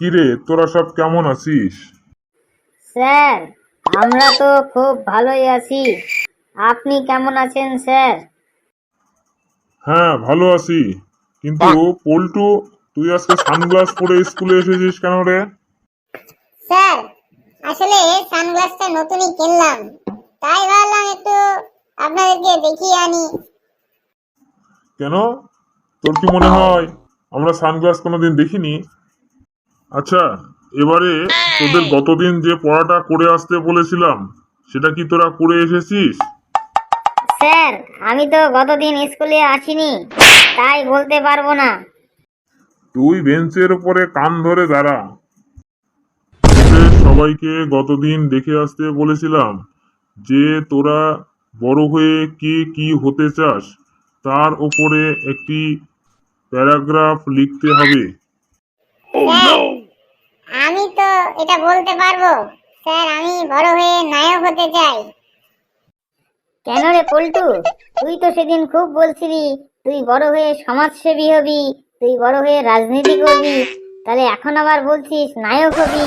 কিরে তোরা সব কেমন আছিস? স্যার আমরা তো খুব ভালোই আছি। আপনি কেমন আছেন স্যার? হ্যাঁ ভালো আছি। কিন্তু পল্টু তুই আজকে সানগ্লাস পরে স্কুলে এসেছিস কেন রে? স্যার আসলে সানগ্লাসটা নতুনই কিনলাম। তাই ভাবলাম একটু আপনাদেরকে দেখিয়ে আনি। কেন? তোর কি মনে হয় আমরা সানগ্লাস কোনোদিন দেখিনি? আচ্ছা এবারে তোদের গতদিন যে পড়াটা করে আসতে বলেছিলাম সেটা কি তোরা করে এসেছিস? স্যার আমি তো গতদিন স্কুলে আসিনি তাই বলতে পারব না। তুই বেঞ্চের উপরে কান ধরে দাঁড়া। তোদের সবাইকে গতদিন দেখে আসতে বলেছিলাম যে তোরা বড় হয়ে কে কি হতে চাস তার উপরে একটি প্যারাগ্রাফ লিখতে হবে। আমি তো এটা বলতে পারব। স্যার আমি বড় হয়ে নায়ক হতে চাই। কেন রে পল্টু? তুই তো সেদিন খুব বলছিলি তুই বড় হয়ে সমাজসেবী হবি তুই বড় হয়ে রাজনীতি করবি। তাহলে এখন আবার বলছিস নায়ক হবি।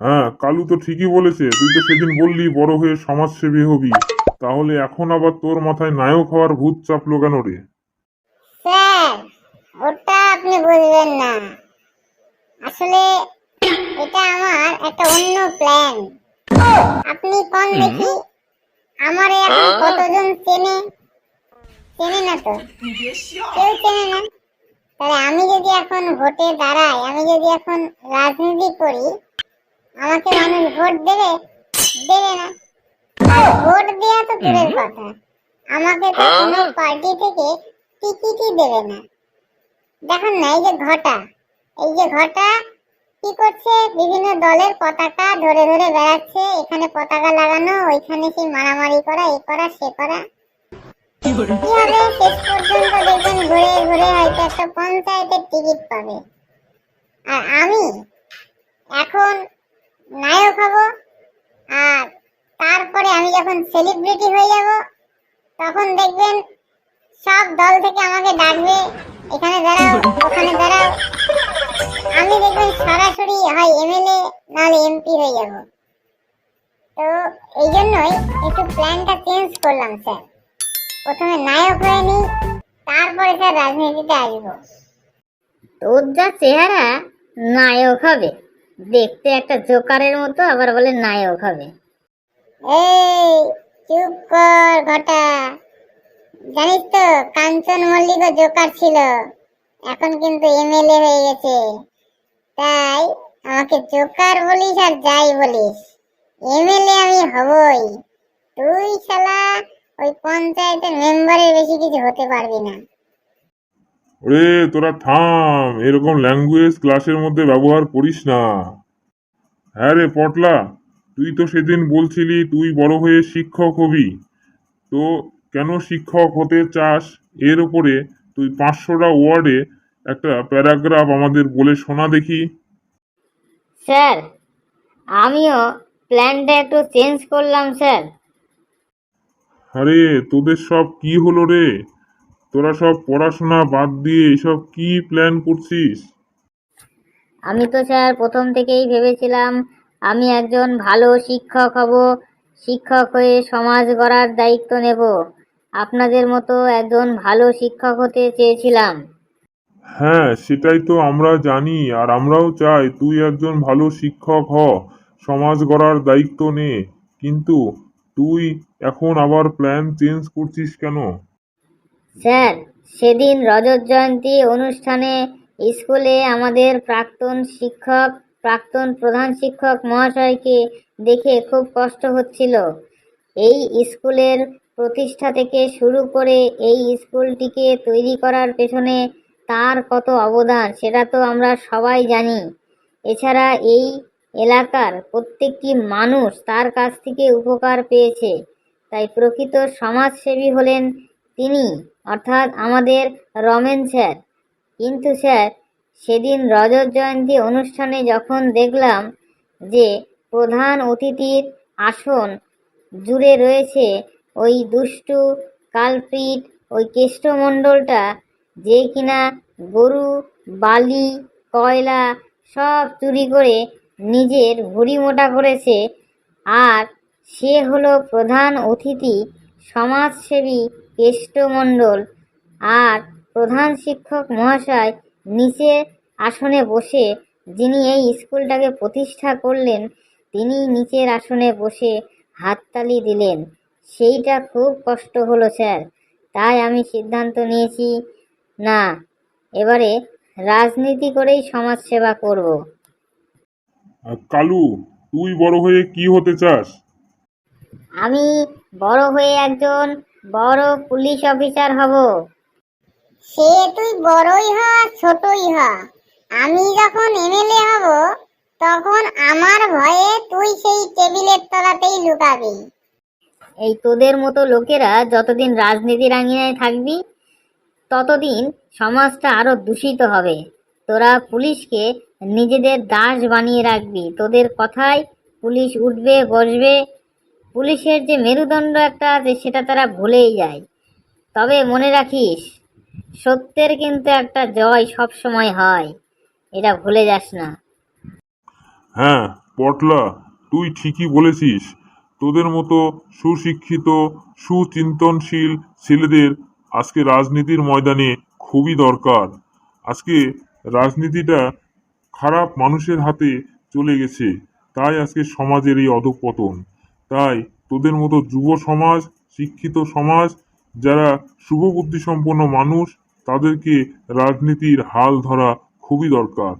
হ্যাঁ কালু তো ঠিকই বলেছে তুই তো সেদিন বললি বড় হয়ে সমাজসেবী হবি। তাহলে এখন আবার তোর মাথায় নায়ক হওয়ার ভূত চাপলো কেন রে? স্যার ওটা আপনি বুঝবেন না। আসলে এটা আমার একটা অন্য প্ল্যান আপনি কোন দেখি আমারে এখন কতজন চেনে? চেনে না তো? কেউ চেনে না? তাহলে আমি যদি এখন ভোটে দাঁড়াই আমি যদি এখন রাজনীতি করি আমাকে মানুষ ভোট দেবে? দেবে না। ভোট দেওয়া তো দূরের কথা। আমাকে তো কোনো পার্টি থেকে টিকিটই দেবে না। দেখুন না এই যে ঘটা। এই যে ঘটা কি করছে? বিভিন্ন দলের পতাকা ধরে ধরে বেড়াচ্ছে। এখানে পতাকা লাগানো, ওইখানে সেই মারামারি করা, এ করা, সে করা। পঞ্চায়েতের টিকিট পাবে। আর আমি এখন নায়ক হব, আর তারপরে আমি যখন সেলিব্রিটি হয়ে যাব, তখন দেখবেন সব দল থেকে আমাকে ডাকবে, এখানে দাঁড়াও, ওখানে দাঁড়াও। আমি দেখবেন সরাসরি হয় এমএলএ নাহলে এমপি হয়ে যাব। তো এই জন্যই একটু প্ল্যানটা চেঞ্জ করলাম স্যার প্রথমে নায়ক হয়ে নিই তারপরে স্যার রাজনীতিতে আসব। তোর যা চেহারা নায়ক হবে। দেখতে একটা জোকারের মতো আবার বলে নায়ক হবে। এই চুপ কর ঘটা। জানিস তো কাঞ্চন মল্লিক জোকার ছিল। এখন কিন্তু এমএলএ হয়ে গেছে। তাই আমাকে জোকার বলিস আর যাই বলিস। এমএলএ আমি হবই। তুই শালা ওই পঞ্চায়েতের মেম্বারের বেশি কিছু হতে পারবি না। ওরে, তোরা থাম। এরকম ল্যাঙ্গুয়েজ ক্লাসের মধ্যে ব্যবহার করিস না। হ্যাঁ রে পটলা, তুই তো সেদিন বলছিলি তুই বড় হয়ে শিক্ষক হবি। তো কেন শিক্ষক হতে চাস? এর উপরে তুই পাঁচশোটা ওয়ার্ডে একটা প্যারাগ্রাফ আমাদের বলে শোনা দেখি। স্যার আমিও প্ল্যানটা একটু চেঞ্জ করলাম স্যার। আরে তোদের সব কি হলো রে? তোরা সব পড়াশোনা বাদ দিয়ে এসব কি প্ল্যান করছিস? আমি তো স্যার প্রথম থেকেই ভেবেছিলাম আমি একজন ভালো শিক্ষক হব শিক্ষক হয়ে সমাজ গড়ার দায়িত্ব নেব। আপনাদের মতো একজন ভালো শিক্ষক হতে চেয়েছিলাম। হ্যাঁ সেটাই তো আমরা জানি আর আমরাও চাই তুই একজন ভালো শিক্ষক হ সমাজ গড়ার দায়িত্ব নে। কিন্তু তুই এখন আবার প্ল্যান চেঞ্জ করছিস কেন? স্যার সেদিন রজত জয়ন্তী অনুষ্ঠানে স্কুলে আমাদের প্রাক্তন শিক্ষক প্রাক্তন প্রধান শিক্ষক মহাশয়কে দেখে খুব কষ্ট হচ্ছিল। এই স্কুলের প্রতিষ্ঠা থেকে শুরু করে এই স্কুলটিকে তৈরি করার পেছনে তার কত অবদান, সেটা তো আমরা সবাই জানি। এছাড়া এই এলাকার প্রত্যেকটি মানুষ তার কাছ থেকে উপকার পেয়েছে। তাই প্রকৃত সমাজসেবী হলেন তিনি, অর্থাৎ আমাদের রমেন স্যার। কিন্তু স্যার, সেদিন রজত জয়ন্তী অনুষ্ঠানে যখন দেখলাম যে প্রধান অতিথির আসন জুড়ে রয়েছে ওই দুষ্টু কালপ্রিট, ওই কেষ্টমণ্ডলটা যে কিনা গরু, বালি, কয়লা সব চুরি করে নিজের ভুড়ি মোটা করেছে আর সে হলো প্রধান অতিথি সমাজসেবী কেষ্টমণ্ডল আর প্রধান শিক্ষক মহাশয় নিচে আসনে বসে যিনি এই স্কুলটাকে প্রতিষ্ঠা করলেন, তিনি নিচের আসনে বসে হাততালি দিলেন। সেইটা খুব কষ্ট হলো স্যার। তাই আমি সিদ্ধান্ত নিয়েছি না এবারে রাজনীতি করেই সমাজ সেবা করব। আর কালু তুই বড় হয়ে কি হতে চাস? আমি বড় হয়ে একজন বড় পুলিশ অফিসার হব। সে তুই বড়ই হ আর ছোটই হ। আমি যখন এমএলএ হব তখন আমার ভয়ে তুই সেই টেবিলের তলাতেই লুকাবি। এই তোদের মতো লোকেরা যতদিন রাজনীতির আঙিনায় থাকবি, ততদিন সমাজটা আরও দূষিত হবে। তোরা পুলিশকে নিজেদের দাস বানিয়ে রাখবি। তোদের কথায় পুলিশ উঠবে, বসবে। পুলিশের যে মেরুদণ্ড একটা আছে, সেটা তারা ভুলেই যায়। তবে মনে রাখিস, সত্যের কিন্তু একটা জয় সব সময় হয়। এটা ভুলে যাস না। হ্যাঁ পটলা, তুই ঠিকই বলেছিস। তোদের মতো সুশিক্ষিত, সুচিন্তনশীল ছেলেদের আজকে রাজনীতির ময়দানে খুবই দরকার। আজকে রাজনীতিটা খারাপ মানুষের হাতে চলে গেছে, তাই আজকে সমাজের এই অধঃপতন। তাই তোদের মতো যুব সমাজ, শিক্ষিত সমাজ, যারা শুভবুদ্ধিসম্পন্ন মানুষ, তাদেরকে রাজনীতির হাল ধরা খুবই দরকার।